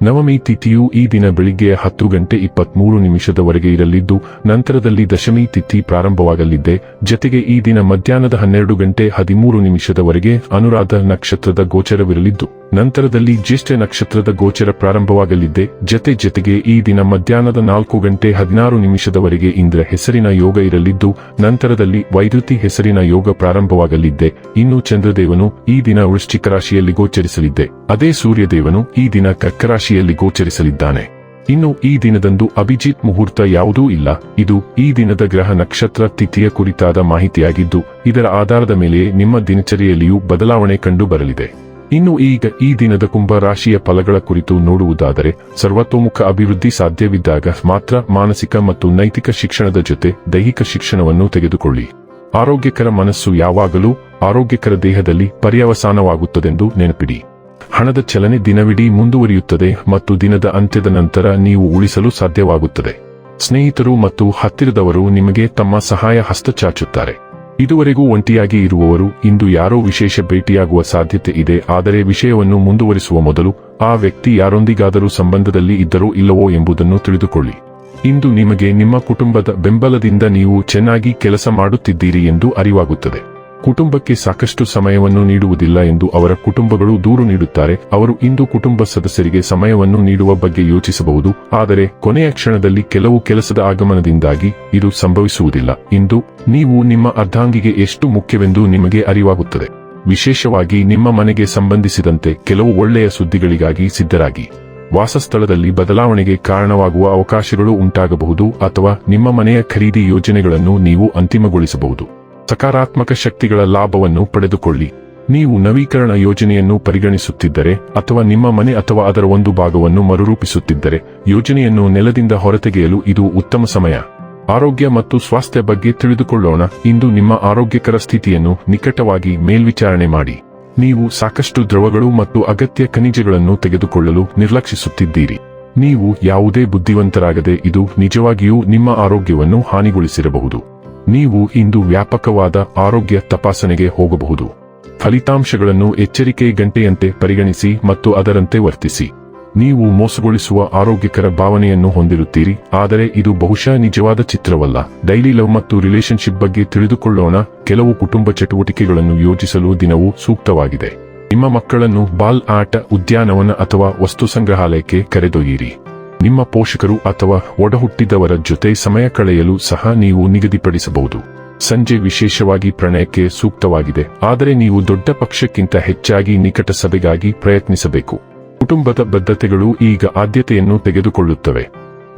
ನವಮಿ ತಿಥಿಯು ಈ ದಿನ ಬೆಳಿಗ್ಗೆ ಹತ್ತು ಗಂಟೆ ಇಪ್ಪತ್ಮೂರು ನಿಮಿಷದವರೆಗೆ ಇರಲಿದ್ದು, ನಂತರದಲ್ಲಿ ದಶಮಿ ತಿಥಿ ಪ್ರಾರಂಭವಾಗಲಿದ್ದೆ ಜತೆಗೆ ಈ ದಿನ ಮಧ್ಯಾಹ್ನದ ಹನ್ನೆರಡು ಗಂಟೆ ಹದಿಮೂರು ನಿಮಿಷದವರೆಗೆ ಅನುರಾಧ ನಕ್ಷತ್ರದ ಗೋಚರವಿರಲಿದ್ದು, ನಂತರದಲ್ಲಿ ಜ್ಯೇಷ್ಠ ನಕ್ಷತ್ರದ ಗೋಚರ ಪ್ರಾರಂಭವಾಗಲಿದ್ದೆ ಜತೆ ಜತೆಗೆ ಈ ದಿನ ಮಧ್ಯಾಹ್ನದ ನಾಲ್ಕು ಗಂಟೆ ಹದಿನಾರು ನಿಮಿಷದವರೆಗೆ ಇಂದ್ರ ಹೆಸರಿನ ಯೋಗ ಇರಲಿದ್ದು, ನಂತರದಲ್ಲಿ ವೈದ್ಯುತಿ ಹೆಸರಿನ ಯೋಗ ಪ್ರಾರಂಭವಾಗಲಿದ್ದೆ ಇನ್ನು ಚಂದ್ರದೇವನು ಈ ದಿನ ವೃಶ್ಚಿಕ ರಾಶಿಯಲ್ಲಿ ಗೋಚರಿಸಲಿದ್ದೆ ಅದೇ ಸೂರ್ಯದೇವನು ಈ ದಿನ ಕರ್ಕ ರಾಶಿಯಲ್ಲಿ ಗೋಚರಿಸಲಿದ್ದಾನೆ. ಇನ್ನು ಈ ದಿನದಂದು ಅಭಿಜಿತ್ ಮುಹೂರ್ತ ಯಾವುದೂ ಇಲ್ಲ. ಇದು ಈ ದಿನದ ಗ್ರಹ ನಕ್ಷತ್ರ ತಿಥಿಯ ಕುರಿತಾದ ಮಾಹಿತಿಯಾಗಿದ್ದು, ಇದರ ಆಧಾರದ ಮೇಲೆ ನಿಮ್ಮ ದಿನಚರಿಯಲ್ಲಿಯೂ ಬದಲಾವಣೆ ಕಂಡು ಬರಲಿದೆ ಇನ್ನು ಈಗ ಈ ದಿನದ ಕುಂಭ ರಾಶಿಯ ಫಲಗಳ ಕುರಿತು ನೋಡುವುದಾದರೆ, ಸರ್ವತೋಮುಖ ಅಭಿವೃದ್ಧಿ ಸಾಧ್ಯವಿದ್ದಾಗ ಮಾತ್ರ ಮಾನಸಿಕ ಮತ್ತು ನೈತಿಕ ಶಿಕ್ಷಣದ ಜೊತೆ ದೈಹಿಕ ಶಿಕ್ಷಣವನ್ನು ತೆಗೆದುಕೊಳ್ಳಿ. ಆರೋಗ್ಯಕರ ಮನಸ್ಸು ಯಾವಾಗಲೂ ಆರೋಗ್ಯಕರ ದೇಹದಲ್ಲಿ ಪರ್ಯವಸಾನವಾಗುತ್ತದೆಂದು ನೆನಪಿಡಿ. ಹಣದ ಚಲನೆ ದಿನವಿಡೀ ಮುಂದುವರಿಯುತ್ತದೆ ಮತ್ತು ದಿನದ ಅಂತ್ಯದ ನಂತರ ನೀವು ಉಳಿಸಲು ಸಾಧ್ಯವಾಗುತ್ತದೆ. ಸ್ನೇಹಿತರು ಮತ್ತು ಹತ್ತಿರದವರು ನಿಮಗೆ ತಮ್ಮ ಸಹಾಯ ಹಸ್ತ ಚಾಚುತ್ತಾರೆ. ಇದುವರೆಗೂ ಒಂಟಿಯಾಗಿ ಇರುವವರು, ಇಂದು ಯಾರೋ ವಿಶೇಷ ಭೇಟಿಯಾಗುವ ಸಾಧ್ಯತೆ ಇದೆ, ಆದರೆ ವಿಷಯವನ್ನು ಮುಂದುವರಿಸುವ ಮೊದಲು ಆ ವ್ಯಕ್ತಿ ಯಾರೊಂದಿಗಾದರೂ ಸಂಬಂಧದಲ್ಲಿ ಇದ್ದರೋ ಇಲ್ಲವೋ ಎಂಬುದನ್ನು ತಿಳಿದುಕೊಳ್ಳಿ. ಇಂದು ನಿಮಗೆ ನಿಮ್ಮ ಕುಟುಂಬದ ಬೆಂಬಲದಿಂದ ನೀವು ಚೆನ್ನಾಗಿ ಕೆಲಸ ಮಾಡುತ್ತಿದ್ದೀರಿ ಎಂದು ಅರಿವಾಗುತ್ತದೆ. ಕುಟುಂಬಕ್ಕೆ ಸಾಕಷ್ಟು ಸಮಯವನ್ನು ನೀಡುವುದಿಲ್ಲ ಎಂದು ಅವರ ಕುಟುಂಬಗಳು ದೂರು ನೀಡುತ್ತಾರೆ. ಅವರು ಇಂದು ಕುಟುಂಬ ಸದಸ್ಯರಿಗೆ ಸಮಯವನ್ನು ನೀಡುವ ಬಗ್ಗೆ ಯೋಚಿಸಬಹುದು, ಆದರೆ ಕೊನೆಯ ಕ್ಷಣದಲ್ಲಿ ಕೆಲವು ಕೆಲಸದ ಆಗಮನದಿಂದಾಗಿ ಇದು ಸಂಭವಿಸುವುದಿಲ್ಲ. ಇಂದು ನೀವು ನಿಮ್ಮ ಅರ್ಧಾಂಗಿಗೆ ಎಷ್ಟು ಮುಖ್ಯವೆಂದು ನಿಮಗೆ ಅರಿವಾಗುತ್ತದೆ. ವಿಶೇಷವಾಗಿ ನಿಮ್ಮ ಮನೆಗೆ ಸಂಬಂಧಿಸಿದಂತೆ ಕೆಲವು ಒಳ್ಳೆಯ ಸುದ್ದಿಗಳಿಗಾಗಿ ಸಿದ್ಧರಾಗಿ. ವಾಸಸ್ಥಳದಲ್ಲಿ ಬದಲಾವಣೆಗೆ ಕಾರಣವಾಗುವ ಅವಕಾಶಗಳು ಉಂಟಾಗಬಹುದು ಅಥವಾ ನಿಮ್ಮ ಮನೆಯ ಖರೀದಿ ಯೋಜನೆಗಳನ್ನು ನೀವು ಅಂತಿಮಗೊಳಿಸಬಹುದು. ಸಕಾರಾತ್ಮಕ ಶಕ್ತಿಗಳ ಲಾಭವನ್ನು ಪಡೆದುಕೊಳ್ಳಿ. ನೀವು ನವೀಕರಣ ಯೋಜನೆಯನ್ನು ಪರಿಗಣಿಸುತ್ತಿದ್ದರೆ ಅಥವಾ ನಿಮ್ಮ ಮನೆ ಅಥವಾ ಅದರ ಒಂದು ಭಾಗವನ್ನು ಮರುರೂಪಿಸುತ್ತಿದ್ದರೆ ಯೋಜನೆಯನ್ನು ನೆಲದಿಂದ ಹೊರತೆಗೆಯಲು ಇದು ಉತ್ತಮ ಸಮಯ. ಆರೋಗ್ಯ ಮತ್ತು ಸ್ವಾಸ್ಥ್ಯ ಬಗ್ಗೆ ತಿಳಿದುಕೊಳ್ಳೋಣ. ಇಂದು ನಿಮ್ಮ ಆರೋಗ್ಯಕರ ಸ್ಥಿತಿಯನ್ನು ನಿಕಟವಾಗಿ ಮೇಲ್ವಿಚಾರಣೆ ಮಾಡಿ. ನೀವು ಸಾಕಷ್ಟು ದ್ರವಗಳು ಮತ್ತು ಅಗತ್ಯ ಖನಿಜಗಳನ್ನು ತೆಗೆದುಕೊಳ್ಳಲು ನಿರ್ಲಕ್ಷಿಸುತ್ತಿದ್ದೀರಿ. ನೀವು ಯಾವುದೇ ಬುದ್ಧಿವಂತರಾಗದೆ ಇದು ನಿಜವಾಗಿಯೂ ನಿಮ್ಮ ಆರೋಗ್ಯವನ್ನು ಹಾನಿಗೊಳಿಸಿರಬಹುದು. ನೀವು ಇಂದು ವ್ಯಾಪಕವಾದ ಆರೋಗ್ಯ ತಪಾಸಣೆಗೆ ಹೋಗಬಹುದು. ಫಲಿತಾಂಶಗಳನ್ನು ಎಚ್ಚರಿಕೆ ಗಂಟೆಯಂತೆ ಪರಿಗಣಿಸಿ ಮತ್ತು ಅದರಂತೆ ವರ್ತಿಸಿ. ನೀವು ಮೋಸಗೊಳಿಸುವ ಆರೋಗ್ಯಕರ ಭಾವನೆಯನ್ನು ಹೊಂದಿರುತ್ತೀರಿ, ಆದರೆ ಇದು ಬಹುಶಃ ನಿಜವಾದ ಚಿತ್ರವಲ್ಲ. ಡೈಲಿ ಲವ್ ಮತ್ತು ರಿಲೇಶನ್ಶಿಪ್ ಬಗ್ಗೆ ತಿಳಿದುಕೊಳ್ಳೋಣ, ಕೆಲವು ಕುಟುಂಬ ಚಟುವಟಿಕೆಗಳನ್ನು ಯೋಜಿಸಲು ದಿನವು ಸೂಕ್ತವಾಗಿದೆ. ನಿಮ್ಮ ಮಕ್ಕಳನ್ನು ಬಾಲ್ ಆಟ, ಉದ್ಯಾನವನ ಅಥವಾ ವಸ್ತು ಸಂಗ್ರಹಾಲಯಕ್ಕೆ ಕರೆದೊಯ್ಯಿರಿ. ನಿಮ್ಮ ಪೋಷಕರು ಅಥವಾ ಒಡಹುಟ್ಟಿದವರ ಜೊತೆ ಸಮಯ ಕಳೆಯಲು ಸಹ ನೀವು ನಿಗದಿಪಡಿಸಬಹುದು. ಸಂಜೆ ವಿಶೇಷವಾಗಿ ಪ್ರಣಯಕ್ಕೆ ಸೂಕ್ತವಾಗಿದೆ. ಆದರೆ ನೀವು ದೊಡ್ಡ ಪಕ್ಷಕ್ಕಿಂತ ಹೆಚ್ಚಾಗಿ ನಿಕಟ ಸಭೆಗಾಗಿ ಪ್ರಯತ್ನಿಸಬೇಕು. ಕುಟುಂಬದ ಬದ್ಧತೆಗಳು ಈಗ ಆದ್ಯತೆಯನ್ನು ತೆಗೆದುಕೊಳ್ಳುತ್ತವೆ.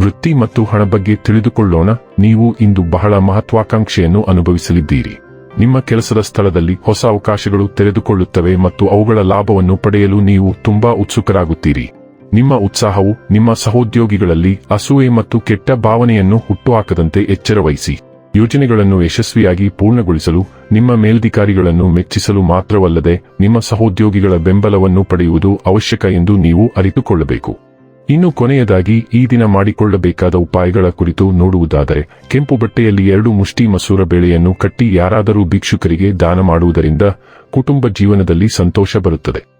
ವೃತ್ತಿ ಮತ್ತು ಹಣ ಬಗ್ಗೆ ತಿಳಿದುಕೊಳ್ಳೋಣ. ನೀವು ಇಂದು ಬಹಳ ಮಹತ್ವಾಕಾಂಕ್ಷೆಯನ್ನು ಅನುಭವಿಸಲಿದ್ದೀರಿ. ನಿಮ್ಮ ಕೆಲಸದ ಸ್ಥಳದಲ್ಲಿ ಹೊಸ ಅವಕಾಶಗಳು ತೆರೆದುಕೊಳ್ಳುತ್ತವೆ ಮತ್ತು ಅವುಗಳ ಲಾಭವನ್ನು ಪಡೆಯಲು ನೀವು ತುಂಬಾ ಉತ್ಸುಕರಾಗುತ್ತೀರಿ. ನಿಮ್ಮ ಉತ್ಸಾಹವು ನಿಮ್ಮ ಸಹೋದ್ಯೋಗಿಗಳಲ್ಲಿ ಅಸೂಯೆ ಮತ್ತು ಕೆಟ್ಟ ಭಾವನೆಯನ್ನು ಹುಟ್ಟುಹಾಕದಂತೆ ಎಚ್ಚರವಹಿಸಿ. ಯೋಜನೆಗಳನ್ನು ಯಶಸ್ವಿಯಾಗಿ ಪೂರ್ಣಗೊಳಿಸಲು, ನಿಮ್ಮ ಮೇಲ್ಧಿಕಾರಿಗಳನ್ನು ಮೆಚ್ಚಿಸಲು ಮಾತ್ರವಲ್ಲದೆ ನಿಮ್ಮ ಸಹೋದ್ಯೋಗಿಗಳ ಬೆಂಬಲವನ್ನು ಪಡೆಯುವುದು ಅವಶ್ಯಕ ಎಂದು ನೀವು ಅರಿತುಕೊಳ್ಳಬೇಕು. ಇನ್ನು ಕೊನೆಯದಾಗಿ, ಈ ದಿನ ಮಾಡಿಕೊಳ್ಳಬೇಕಾದ ಉಪಾಯಗಳ ಕುರಿತು ನೋಡುವುದಾದರೆ, ಕೆಂಪು ಬಟ್ಟೆಯಲ್ಲಿ ಎರಡು ಮುಷ್ಟಿ ಮಸೂರ ಬೇಳೆಯನ್ನು ಕಟ್ಟಿ ಯಾರಾದರೂ ಭಿಕ್ಷುಕರಿಗೆ ದಾನ ಮಾಡುವುದರಿಂದ ಕುಟುಂಬ ಜೀವನದಲ್ಲಿ ಸಂತೋಷ ಬರುತ್ತದೆ.